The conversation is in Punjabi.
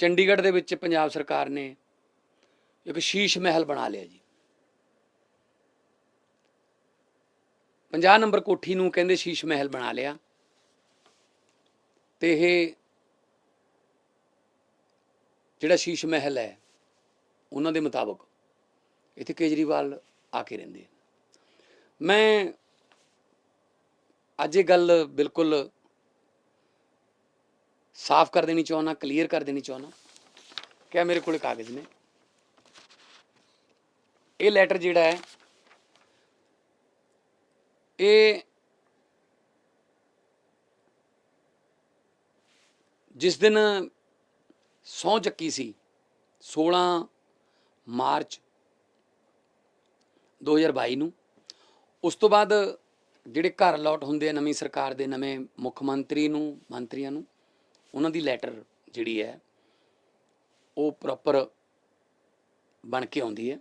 ਚੰਡੀਗੜ੍ਹ ਦੇ ਵਿੱਚ ਪੰਜਾਬ ਸਰਕਾਰ ਨੇ ਇੱਕ ਸ਼ੀਸ਼ ਮਹਿਲ ਬਣਾ ਲਿਆ ਜੀ। 50 ਨੰਬਰ ਕੋਠੀ ਨੂੰ ਕਹਿੰਦੇ ਸ਼ੀਸ਼ ਮਹਿਲ ਬਣਾ ਲਿਆ। ਤੇ ਇਹ ਜਿਹੜਾ ਸ਼ੀਸ਼ ਮਹਿਲ ਹੈ, ਉਹਨਾਂ ਦੇ ਮੁਤਾਬਕ ਇੱਥੇ ਕੇਜਰੀਵਾਲ ਆ ਕੇ ਰਹਿੰਦੇ ਮੈਂ ਅੱਜ ਇਹ ਗੱਲ ਬਿਲਕੁਲ ਸਾਫ਼ ਕਰ ਦੇਣੀ ਚਾਹੁੰਦਾ ਕਲੀਅਰ ਕਰ ਦੇਣੀ ਚਾਹੁੰਦਾ। ਕਿ ਮੇਰੇ ਕੋਲ ਕਾਗਜ਼ ਨੇ? ਇਹ ਲੈਟਰ ਜਿਹੜਾ ਹੈ, ਇਹ ਜਿਸ ਦਿਨ ਸਹੁੰ ਚੱਕੀ ਸੀ 16 ਮਾਰਚ 2022 ਨੂੰ, ਉਸ ਤੋਂ ਬਾਅਦ ਜਿਹੜੇ ਘਰ ਅਲਾਟ ਹੁੰਦੇ ਆ ਨਵੀਂ ਸਰਕਾਰ ਦੇ ਨਵੇਂ ਮੁੱਖ ਮੰਤਰੀ ਨੂੰ, ਮੰਤਰੀਆਂ ਨੂੰ ਉਹਨਾਂ ਦੀ ਲੈਟਰ ਜਿਹੜੀ ਹੈ ਉਹ ਪ੍ਰੋਪਰ ਬਣ ਕੇ ਆਉਂਦੀ ਹੈ।